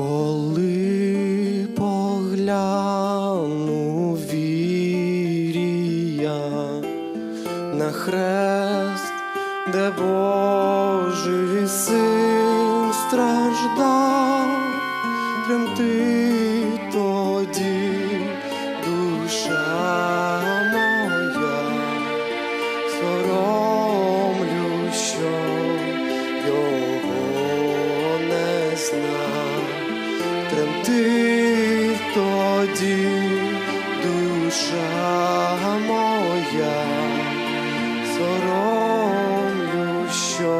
Коли погляну вірія на хрест, де Божий син страждав, тремтить тремтить тоді душа моя, соромлю, що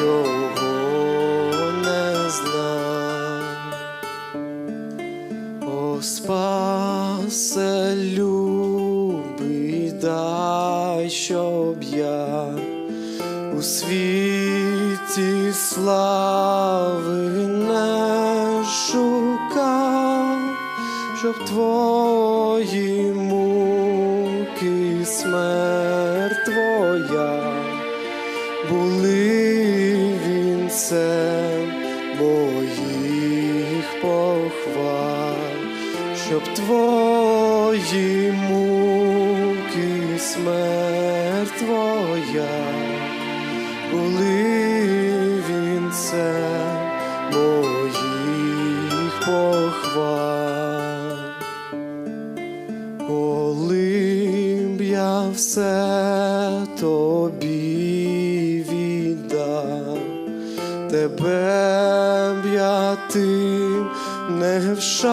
його не знав. О, спасе, любий, дай, щоб я у світі слави не щоб твої муки, смерть твоя були вінцем моїх похвал, щоб твої муки, смерть твоя були вінцем моїх похвал. Коли б я все тобі віддав, тебе б я тим не вшанував,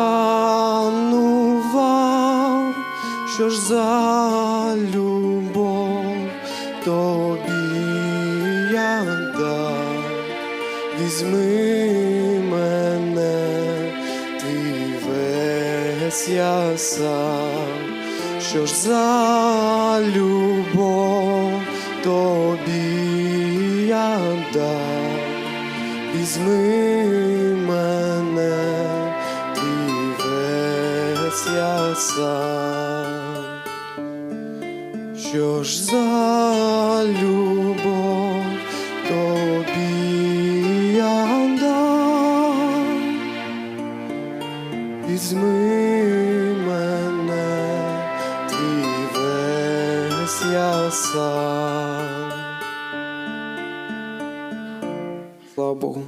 що ж за любов тобі я дав, візьми мене, я сам, що ж за любов тобі я дав, візьми мене, твій весь я сам, що ж за любов візьми мене, твій весь я сам. Слава Богу.